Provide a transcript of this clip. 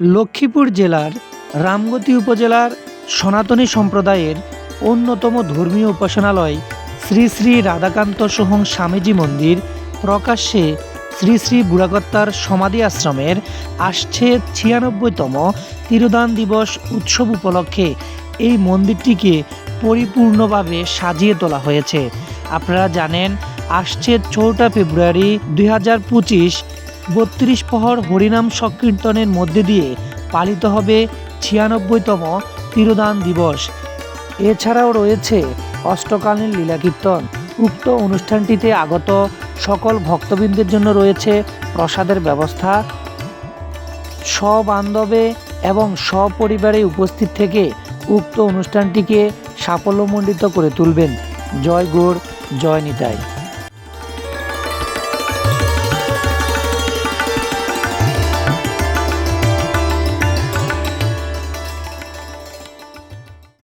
লক্ষ্মীপুর জেলার রামগতি উপজেলার সনাতনী সম্প্রদায়ের অন্যতম ধর্মীয় উপাসনালয় শ্রী শ্রী রাধাকান্ত সোহং স্বামীজি মন্দির প্রকাশ্যে শ্রী শ্রী বুড়াকত্তার সমাধি আশ্রমের আসছে ছিয়ানব্বইতম তিরোদান দিবস উৎসব উপলক্ষে। এই মন্দিরটিকে পরিপূর্ণভাবে সাজিয়ে তোলা হয়েছে। আপনারা জানেন, আসছে চৌঠা ফেব্রুয়ারি দুই হাজার পঁচিশ বত্রিশ প্রহর হরিনাম সংকীর্তনের মধ্যে দিয়ে পালিত হবে ছিয়ানব্বইতম তিরোদান দিবস। এছাড়াও রয়েছে অষ্টকালীন লীলাকীর্তন। উক্ত অনুষ্ঠানটিতে আগত সকল ভক্তবৃন্দের জন্য রয়েছে প্রসাদের ব্যবস্থা। সবান্ধবে এবং সপরিবারে উপস্থিত থেকে উক্ত অনুষ্ঠানটিকে সাফল্যমণ্ডিত করে তুলবেন। জয় গৌর জয় নিতাই।